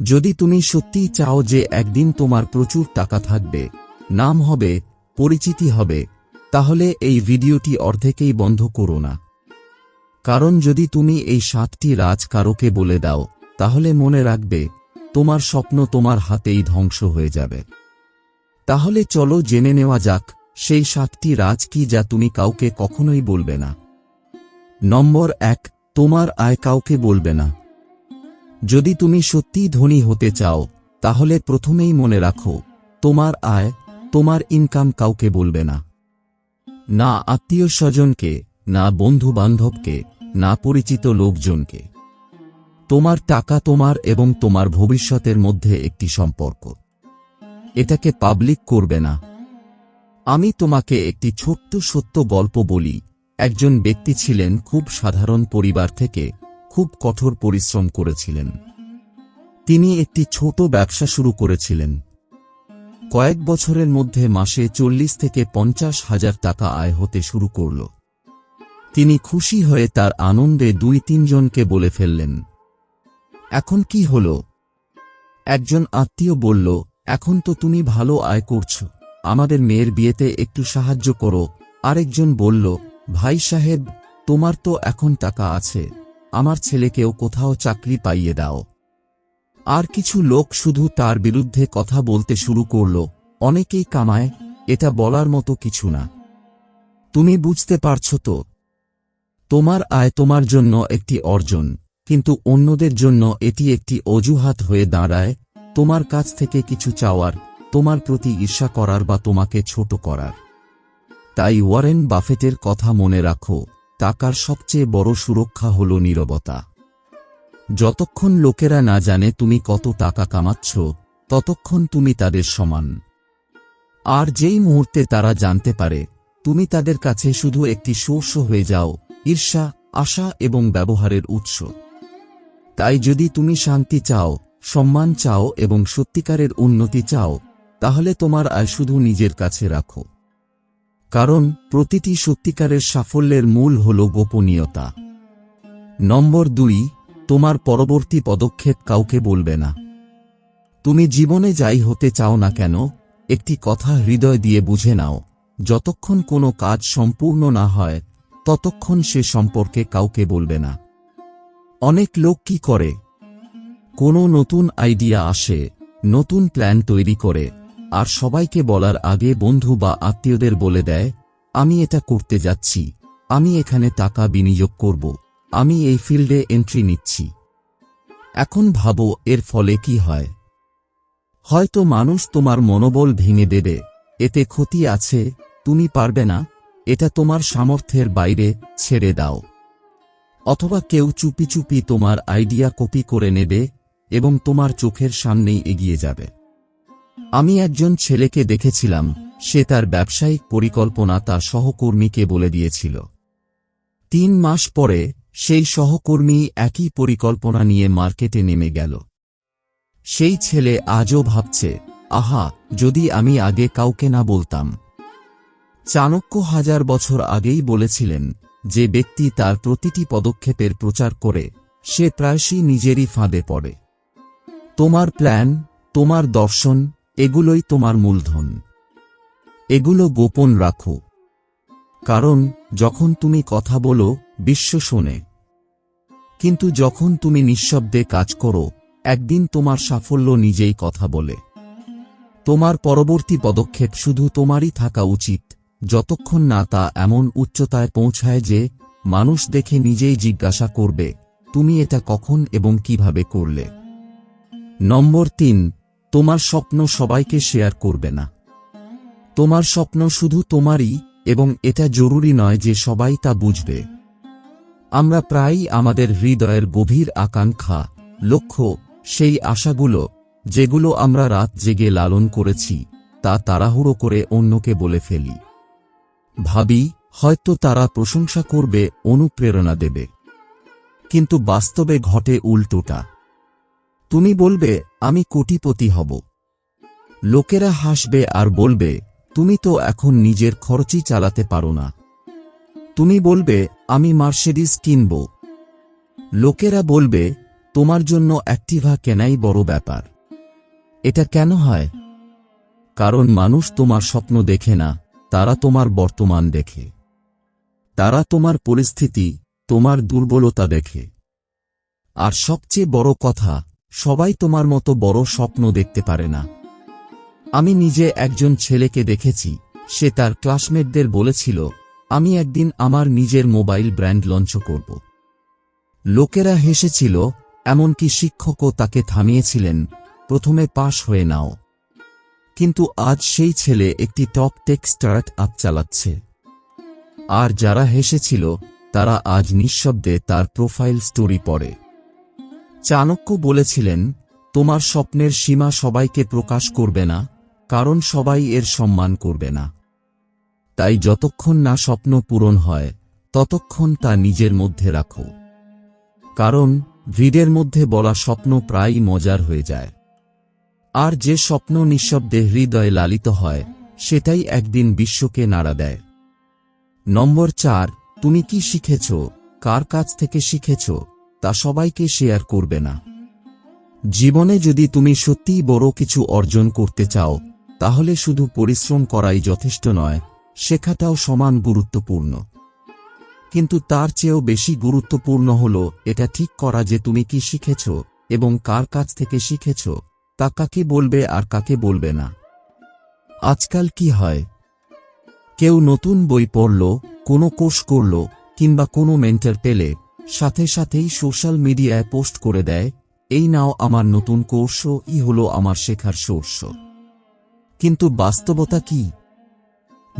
যদি তুমি সত্যিই চাও যে একদিন তোমার প্রচুর টাকা থাকবে, নাম হবে, পরিচিতি হবে, তাহলে এই ভিডিওটি অর্ধেকেই বন্ধ করো না। কারণ যদি তুমি এই সাতটি রাজ কারোকে বলে দাও, তাহলে মনে রাখবে, তোমার স্বপ্ন তোমার হাতেই ধ্বংস হয়ে যাবে। তাহলে চলো জেনে নেওয়া যাক, সেই সাতটি রাজ কি যা তুমি কাউকে কখনোই বলবে না। নম্বর এক, তোমার আয় কাউকে বলবে না। যদি তুমি সত্যিই ধনী হতে চাও, তাহলে প্রথমেই মনে রাখো, তোমার আয়, তোমার ইনকাম কাউকে বলবে না। না আত্মীয় স্বজনকে, না বন্ধু বান্ধবকে না পরিচিত লোকজনকে। তোমার টাকা তোমার এবং তোমার ভবিষ্যতের মধ্যে একটি সম্পর্ক। এটাকে পাবলিক করবে না। আমি তোমাকে একটি ছোট্ট সত্য গল্প বলি। একজন ব্যক্তি ছিলেন খুব সাধারণ পরিবার থেকে খুব কঠোর পরিশ্রম করেছিলেন। তিনি একটি ছোট ব্যবসা শুরু করেছিলেন। কয়েক বছরের মধ্যে মাসে চল্লিশ থেকে পঞ্চাশ হাজার টাকা আয় হতে শুরু করল। তিনি খুশি হয়ে তার আনন্দে দুই তিনজনকে বলে ফেললেন। এখন কি হল? একজন আত্মীয় বলল, এখন তো তুমি ভালো আয় করছ। আমাদের মেয়ের বিয়েতে একটু সাহায্য করো। আরেকজন বলল, ভাই সাহেব, তোমার তো এখন টাকা আছে। আমার ছেলেকেও কোথাও চাকরি পাইয়ে দাও। আর কিছু লোক শুধু তার বিরুদ্ধে কথা বলতে শুরু করল, অনেকেই কামায়, এটা বলার মতো কিছু না। তুমি বুঝতে পারছ তো? তোমার আয় তোমার জন্য একটি অর্জন, কিন্তু অন্যদের জন্য এটি একটি অজুহাত হয়ে দাঁড়ায়, তোমার কাছ থেকে কিছু চাওয়ার, তোমার প্রতি ঈর্ষা করার বা তোমাকে ছোট করার। তাই ওয়ারেন বাফেটের কথা মনে রাখো। টাকার সবচেয়ে বড় সুরক্ষা হল নীরবতা। যতক্ষণ লোকেরা না জানে তুমি কত টাকা কামাচ্ছ, ততক্ষণ তুমি তাদের সমান। আর যেই মুহূর্তে তারা জানতে পারে, তুমি তাদের কাছে শুধু একটি সোর্স হয়ে যাও, ঈর্ষা, আশা এবং ব্যবহারের উৎস। তাই যদি তুমি শান্তি চাও, সম্মান চাও এবং সত্যিকারের উন্নতি চাও, তাহলে তোমার আয় শুধু নিজের কাছে রাখো। কারণ প্রতিটি সত্যিকারের সাফল্যের মূল হল গোপনীয়তা। নম্বর দুই, তোমার পরবর্তী পদক্ষেপ কাউকে বলবে না। তুমি জীবনে যাই হতে চাও না কেন, একটি কথা হৃদয় দিয়ে বুঝে নাও, যতক্ষণ কোনো কাজ সম্পূর্ণ না হয়, ততক্ষণ সে সম্পর্কে কাউকে বলবে না। অনেক লোক কি করে? কোনো নতুন আইডিয়া আসে, নতুন প্ল্যান তৈরি করে আর সবাইকে বলার আগে বন্ধু বা আত্মীয়দের বলে দেয়, আমি এটা করতে যাচ্ছি। আমি এখানে টাকা বিনিয়োগ করব। আমি এই ফিল্ডে এন্ট্রি নিচ্ছি। এখন ভাবো এর ফলে কি হয়। হয়তো মানুষ তোমার মনোবল ভেঙে দেবে। এতে ক্ষতি আছে, তুমি পারবে না। এটা তোমার সামর্থ্যের বাইরে ছেড়ে দাও। অথবা কেউ চুপি চুপি তোমার আইডিয়া কপি করে নেবে এবং তোমার চোখের সামনেই এগিয়ে যাবে। আমি একজন ছেলেকে দেখেছিলাম, সে তার ব্যবসায়িক পরিকল্পনা তার সহকর্মীকে বলে দিয়েছিল। তিন মাস পরে, সেই সহকর্মী একই পরিকল্পনা নিয়ে মার্কেটে নেমে গেল। সেই ছেলে আজও ভাবছে, আহা, যদি আমি আগে কাউকে না বলতাম। চাণক্য হাজার বছর আগেই বলেছিলেন যে ব্যক্তি তার প্রতিটি পদক্ষেপের প্রচার করে, সে প্রায়শই নিজেরই ফাঁদে পড়ে। তোমার প্ল্যান, তোমার দর্শন এগুলোই তোমার মূলধন। এগুলো গোপন রাখো। কারণ, যখন তুমি কথা বলো, বিশ্ব শোনে। কিন্তু যখন তুমি নিঃশব্দে কাজ করো, একদিন তোমার সাফল্য নিজেই কথা বলে। তোমার পরবর্তী পদক্ষেপ শুধু তোমারই থাকা উচিত, যতক্ষণ না তা এমন উচ্চতায় পৌঁছায় যে, মানুষ দেখে নিজেই জিজ্ঞাসা করবে, তুমি এটা কখন এবং কীভাবে করলে? নম্বর তিন তোমার স্বপ্ন সবাইকে শেয়ার করবে না। তোমার স্বপ্ন শুধু তোমারই, এবং এটা জরুরি নয় যে সবাই তা বুঝবে। আমরা প্রায়ই আমাদের হৃদয়ের গভীর আকাঙ্ক্ষা, লক্ষ্য, সেই আশাগুলো, যেগুলো আমরা রাত জেগে লালন করেছি, তা তাড়াহুড়ো করে অন্যকে বলে ফেলি। ভাবি, হয়তো তারা প্রশংসা করবে, অনুপ্রেরণা দেবে। কিন্তু বাস্তবে ঘটে উল্টোটা। তুমি বলবে, আমি কোটিপতি হব। লোকেরা হাসবে আর বলবে, তুমি তো এখন নিজের খরচই চালাতে পারো না। তুমি বলবে, আমি মার্সেডিস কিনব। লোকেরা বলবে, তোমার জন্য অ্যাক্টিভা কেনাই বড় ব্যাপার। এটা কেন হয়? কারণ মানুষ তোমার স্বপ্ন দেখে না, তারা তোমার বর্তমান দেখে। তারা তোমার পরিস্থিতি, তোমার দুর্বলতা দেখে। আর সবচেয়ে বড় কথা সবাই তোমার মতো বড় স্বপ্ন দেখতে পারে না। আমি নিজে একজন ছেলেকে দেখেছি, সে তার ক্লাসমেটদের বলেছিল, আমি একদিন আমার নিজের মোবাইল ব্র্যান্ড লঞ্চ করব। লোকেরা হেসেছিল, এমনকি শিক্ষকও তাকে থামিয়েছিলেন, প্রথমে পাশ হয়ে নাও। কিন্তু আজ সেই ছেলে একটি টপ টেক স্টার্ট আপ চালাচ্ছে। আর যারা হেসেছিল, তারা আজ নিঃশব্দে তার প্রোফাইল স্টোরি পড়ে। চাণক্য বলেছিলেন, তোমার স্বপ্নের সীমা সবাইকে প্রকাশ করবে না, কারণ সবাই এর সম্মান করবে না। তাই যতক্ষণ না স্বপ্ন পূরণ হয়, ততক্ষণ তা নিজের মধ্যে রাখো। কারণ ভিড়ের মধ্যে বলা স্বপ্ন প্রায়ই মজার হয়ে যায়। আর যে স্বপ্ন নিঃশব্দে হৃদয়ে লালিত হয়, সেটাই একদিন বিশ্বকে নাড়া দেয়। নম্বর চার, তুমি কি শিখেছ? কার কাছ থেকে শিখেছ? তা সবাইকে শেয়ার করবে না। জীবনে যদি তুমি সত্যিই বড় কিছু অর্জন করতে চাও, তাহলে শুধু পরিশ্রম করাই যথেষ্ট নয়, শেখাটাও সমান গুরুত্বপূর্ণ। কিন্তু তার চেয়েও বেশি গুরুত্বপূর্ণ হল, এটা ঠিক করা যে তুমি কি শিখেছ এবং কার কাছ থেকে শিখেছ, তা কাকে বলবে আর কাকে বলবে না। আজকাল কি হয়? কেউ নতুন বই পড়ল, কোনো কোর্স করল, কিংবা কোনো মেন্টার পেলে সাথে সাথেই সোশ্যাল মিডিয়ায় পোস্ট করে দেয়, এই নাও আমার নতুন কোর্সও ই হল আমার শেখার সোর্স। কিন্তু বাস্তবতা কি?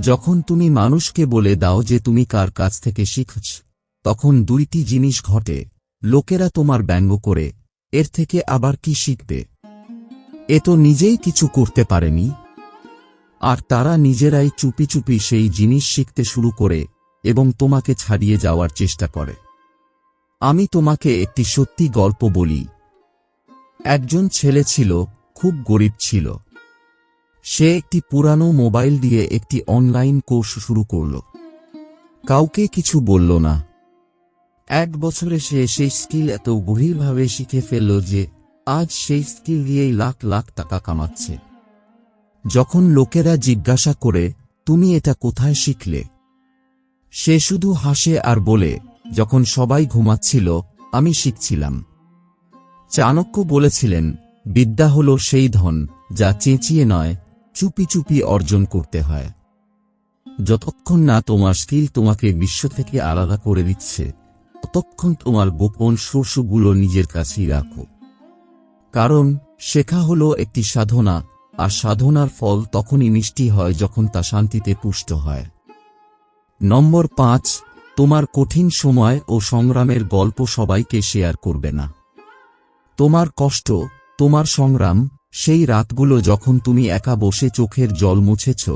যখন তুমি মানুষকে বলে দাও যে তুমি কার কাছ থেকে শিখছ, তখন দুইটি জিনিস ঘটে, লোকেরা তোমার ব্যঙ্গ করে, এর থেকে আবার কি শিখবে? এ তো নিজেই কিছু করতে পারেনি। আর তারা নিজেরাই চুপি চুপি সেই জিনিস শিখতে শুরু করে এবং তোমাকে ছাড়িয়ে যাওয়ার চেষ্টা করে। আমি তোমাকে একটি সত্যি গল্প বলি। একজন ছেলে ছিল, খুব গরিব ছিল। সে একটি পুরানো মোবাইল দিয়ে একটি অনলাইন কোর্স শুরু করল। কাউকে কিছু বলল না। এক বছরে সে সেই স্কিল এত গভীরভাবে শিখে ফেলল যে, আজ সেই স্কিল দিয়েই লাখ লাখ টাকা কামাচ্ছে। যখন লোকেরা জিজ্ঞাসা করে, তুমি এটা কোথায় শিখলে? সে শুধু হাসে আর বলে যখন সবাই ঘুমাচ্ছিল, আমি শিখছিলাম। চাণক্য বলেছিলেন, বিদ্যা হল সেই ধন, যা চেঁচিয়ে নয়, চুপি চুপি অর্জন করতে হয়। যতক্ষণ না তোমার স্কিল তোমাকে বিশ্ব থেকে আলাদা করে দিচ্ছে, ততক্ষণ তোমার গোপন শস্যগুলো নিজের কাছেই রাখো। কারণ, শেখা হল একটি সাধনা, আর সাধনার ফল তখনই মিষ্টি হয় যখন তা শান্তিতে পুষ্ট হয়। নম্বর পাঁচ তোমার কঠিন সময় ও সংগ্রামের গল্প সবাইকে শেয়ার করবে না। তোমার কষ্ট, তোমার সংগ্রাম, সেই রাতগুলো যখন তুমি একা বসে চোখের জল মুছেছ,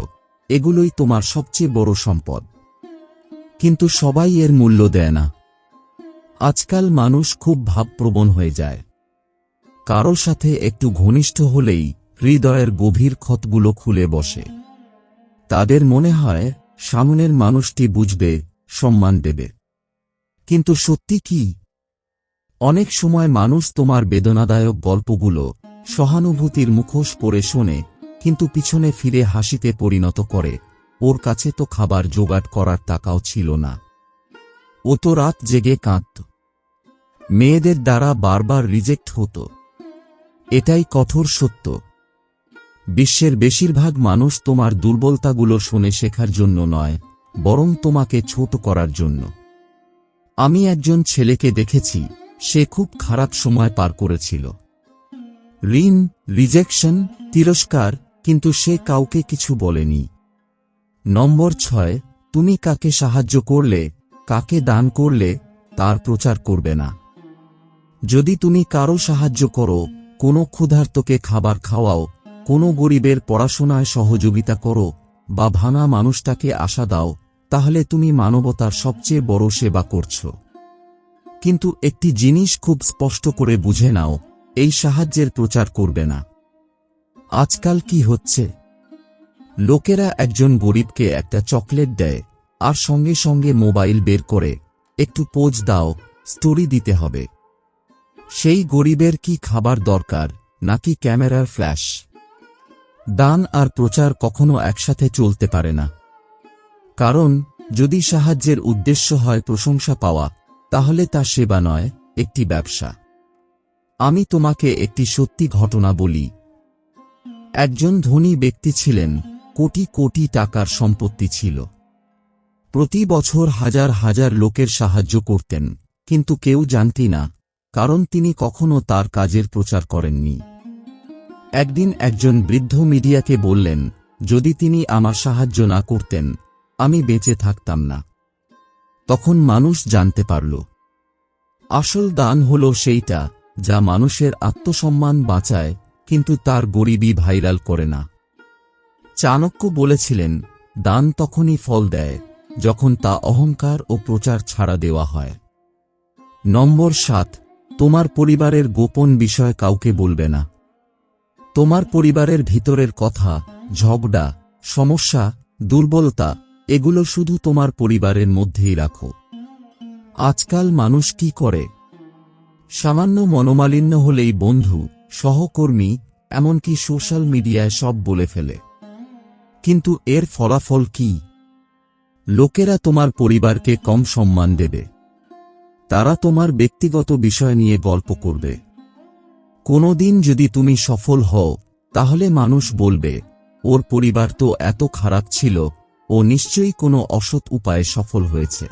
এগুলোই তোমার সবচেয়ে বড় সম্পদ। কিন্তু সবাই এর মূল্য দেয় না। আজকাল মানুষ খুব ভাবপ্রবণ হয়ে যায়। কারোর সাথে একটু ঘনিষ্ঠ হলেই হৃদয়ের গভীর ক্ষতগুলো খুলে বসে। তাদের মনে হয়, সামনের মানুষটি বুঝবে সম্মান দেবে। কিন্তু সত্যি কি? অনেক সময় মানুষ তোমার বেদনাদায়ক গল্পগুলো সহানুভূতির মুখোশ পরে শোনে, কিন্তু পিছনে ফিরে হাসিতে পরিণত করে, ওর কাছে তো খাবার জোগাড় করার টাকাও ছিল না। ও তো রাত জেগে কাঁদত। মেয়েদের দ্বারা বারবার রিজেক্ট হতো। এটাই কঠোর সত্য। বিশ্বের বেশিরভাগ মানুষ তোমার দুর্বলতাগুলো শুনে শেখার জন্য নয় বরং তোমাকে ছোট করার জন্য। আমি একজন ছেলেকে দেখেছি, সে খুব খারাপ সময় পার করেছিল। ঋণ, রিজেকশন, তিরস্কার, কিন্তু সে কাউকে কিছু বলেনি। নম্বর ছয়, তুমি কাকে সাহায্য করলে, কাকে দান করলে, তার প্রচার করবে না। যদি তুমি কারও সাহায্য করো, কোনো ক্ষুধার্তকে খাবার খাওয়াও, কোনো গরিবের পড়াশোনায় সহযোগিতা করো, বা ভাঙা মানুষটাকে আশা দাও তাহলে তুমি মানবতার সবচেয়ে বড় সেবা করছ। কিন্তু একটি জিনিস খুব স্পষ্ট করে বুঝে নাও, এই সাহায্যের প্রচার করবে না। আজকাল কি হচ্ছে? লোকেরা একজন গরিবকে একটা চকলেট দেয়, আর সঙ্গে সঙ্গে মোবাইল বের করে, একটু পোজ দাও, স্টোরি দিতে হবে। সেই গরিবের কি খাবার দরকার, নাকি ক্যামেরার ফ্ল্যাশ? দান আর প্রচার কখনো একসাথে চলতে পারে না। কারণ, যদি সাহায্যের উদ্দেশ্য হয় প্রশংসা পাওয়া, তাহলে তা সেবা নয়, একটি ব্যবসা। আমি তোমাকে একটি সত্যি ঘটনা বলি। একজন ধনী ব্যক্তি ছিলেন, কোটি কোটি টাকার সম্পত্তি ছিল। প্রতি বছর হাজার হাজার লোকের সাহায্য করতেন, কিন্তু কেউ জানতি না, কারণ তিনি কখনো তার কাজের প্রচার করেননি। একদিন একজন বৃদ্ধ মিডিয়াকে বললেন, যদি তিনি আমার সাহায্য না করতেন আমি বেঁচে থাকতাম না। তখন মানুষ জানতে পারল। আসল দান হল সেইটা যা মানুষের আত্মসম্মান বাঁচায়, কিন্তু তার গরিবই ভাইরাল করে না। চাণক্য বলেছিলেন, দান তখনই ফল দেয়, যখন তা অহংকার ও প্রচার ছাড়া দেওয়া হয়। নম্বর সাত, তোমার পরিবারের গোপন বিষয় কাউকে বলবে না। তোমার পরিবারের ভিতরের কথা, ঝগড়া, সমস্যা, দুর্বলতা এগুলো শুধু তোমার পরিবারের মধ্যেই রাখো। আজকাল মানুষ কি করে? সামান্য মনোমালিন্য হলেই বন্ধু, সহকর্মী, এমনকি সোশ্যাল মিডিয়ায় সব বলে ফেলে। কিন্তু এর ফলাফল কি? লোকেরা তোমার পরিবারকে কম সম্মান দেবে। তারা তোমার ব্যক্তিগত বিষয় নিয়ে গল্প করবে। কোনোদিন যদি তুমি সফল হও, তাহলে মানুষ বলবে, ওর পরিবার তো এত খারাপ ছিল ও নিশ্চয়ই কোনো অসৎ উপায়ে সফল হয়েছে।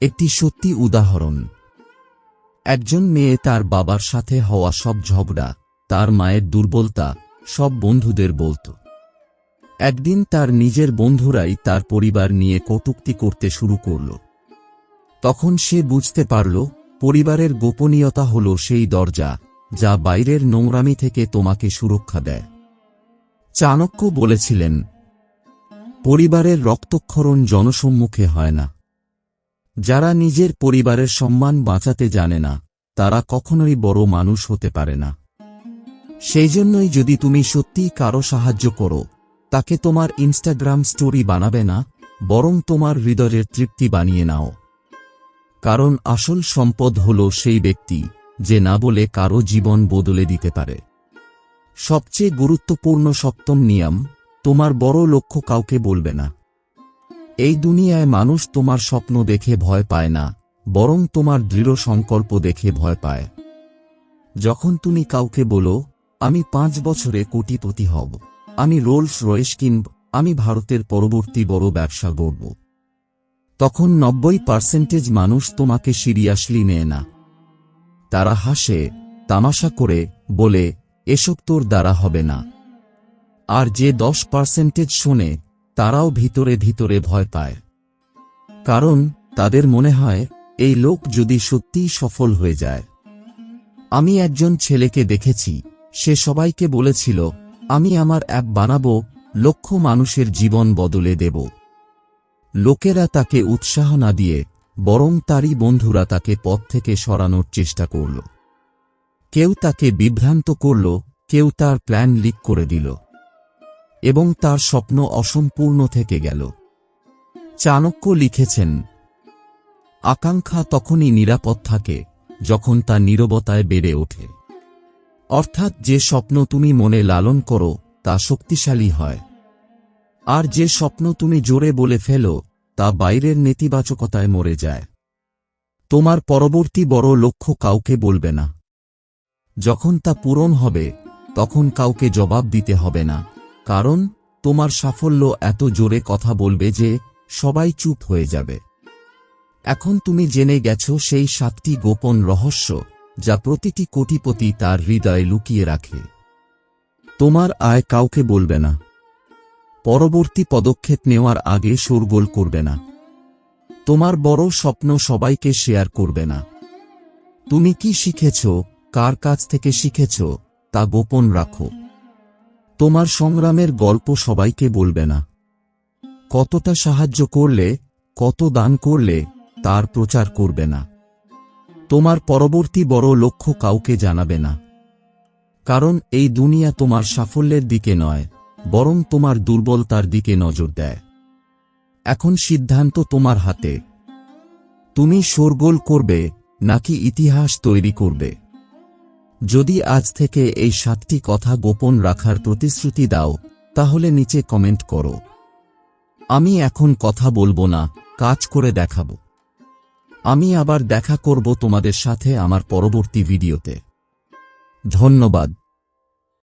একটি সত্যি উদাহরণ। একজন মেয়ে তার বাবার সাথে হওয়া সব ঝগড়া, তার মায়ের দুর্বলতা, সব বন্ধুদের বলত। একদিন তার নিজের বন্ধুরাই তার পরিবার নিয়ে কটুক্তি করতে শুরু করল। তখন সে বুঝতে পারল, পরিবারের গোপনীয়তা হল সেই দরজা, যা বাইরের নোংরামি থেকে তোমাকে সুরক্ষা দেয়। চাণক্য বলেছিলেন পরিবারের রক্তক্ষরণ জনসম্মুখে হয় না। যারা নিজের পরিবারের সম্মান বাঁচাতে জানে না, তারা কখনোই বড় মানুষ হতে পারে না। সেই জন্যই যদি তুমি সত্যিই কারও সাহায্য করো, তাকে তোমার ইনস্টাগ্রাম স্টোরি বানাবে না, বরং তোমার হৃদয়ের তৃপ্তি বানিয়ে নাও। কারণ আসল সম্পদ হল সেই ব্যক্তি, যে না বলে কারও জীবন বদলে দিতে পারে। সবচেয়ে গুরুত্বপূর্ণ সপ্তম নিয়ম তোমার বড় লক্ষ্য কাউকে বলবে না। এই দুনিয়ায় মানুষ তোমার স্বপ্ন দেখে ভয় পায় না, বরং তোমার দৃঢ় সংকল্প দেখে ভয় পায়। যখন তুমি কাউকে বলো, আমি পাঁচ বছরে কোটিপতি হব, আমি রোলস রয়েস কিনব, আমি ভারতের পরবর্তী বড় ব্যবসা গড়ব। তখন নব্বই পার্সেন্টেজ মানুষ তোমাকে সিরিয়াসলি নেয় না। তারা হাসে, তামাশা করে, বলে, এসব তোর দ্বারা হবে না। আর যে দশ পার্সেন্টেজ শোনে, তারাও ভিতরে ভিতরে ভয় পায়। কারণ, তাদের মনে হয়, এই লোক যদি সত্যিই সফল হয়ে যায়। আমি একজন ছেলেকে দেখেছি, সে সবাইকে বলেছিল, আমি আমার অ্যাপ বানাবো, লক্ষ মানুষের জীবন বদলে দেব। লোকেরা তাকে উৎসাহ না দিয়ে, বরং তারই বন্ধুরা তাকে পথ থেকে সরানোর চেষ্টা করল। কেউ তাকে বিভ্রান্ত করল, কেউ তার প্ল্যান লিক করে দিল। এবং তার স্বপ্ন অসম্পূর্ণ থেকে গেল। চাণক্য লিখেছেন, আকাঙ্ক্ষা তখনই নিরাপদ থাকে যখন তা নীরবতায় বেড়ে ওঠে। অর্থাৎ যে স্বপ্ন তুমি মনে লালন করো, তা শক্তিশালী হয়। আর যে স্বপ্ন তুমি জোরে বলে ফেলো, তা বাইরের নেতিবাচকতায় মরে যায়। তোমার পরবর্তী বড় লক্ষ্য কাউকে বলবে না। যখন তা পূরণ হবে, তখন কাউকে জবাব দিতে হবে না। কারণ তোমার সাফল্য এত জোরে কথা বলবে যে সবাই চুপ হয়ে যাবে। এখন তুমি জেনে গেছ সেই সাতটি গোপন রহস্য যা প্রতিটি কোটিপতি তার হৃদয়ে লুকিয়ে রাখে। তোমার আয় কাউকে বলবে না। পরবর্তী পদক্ষেপ নেওয়ার আগে শোরগোল করবে না। তোমার বড় স্বপ্ন সবাইকে শেয়ার করবে না। তুমি কি শিখেছ, কার কাছ থেকে শিখেছ, তা গোপন রাখো। তোমার সংগ্রামের গল্প সবাইকে বলবে না। কতটা সাহায্য করলে, কত দান করলে, তার প্রচার করবে না। তোমার পরবর্তী বড় লক্ষ্য কাউকে জানাবে না। কারণ এই দুনিয়া তোমার সাফল্যের দিকে নয়, বরং তোমার দুর্বলতার দিকে নজর দেয়। এখন সিদ্ধান্ত তোমার হাতে। তুমি শোরগোল করবে, নাকি ইতিহাস তৈরি করবে? যদি আজ থেকে এই সাতটি কথা গোপন রাখার প্রতিশ্রুতি দাও, তাহলে নিচে কমেন্ট করো। আমি এখন কথা বলব না, কাজ করে দেখাব। আমি আবার দেখা করব তোমাদের সাথে আমার পরবর্তী ভিডিওতে। ধন্যবাদ।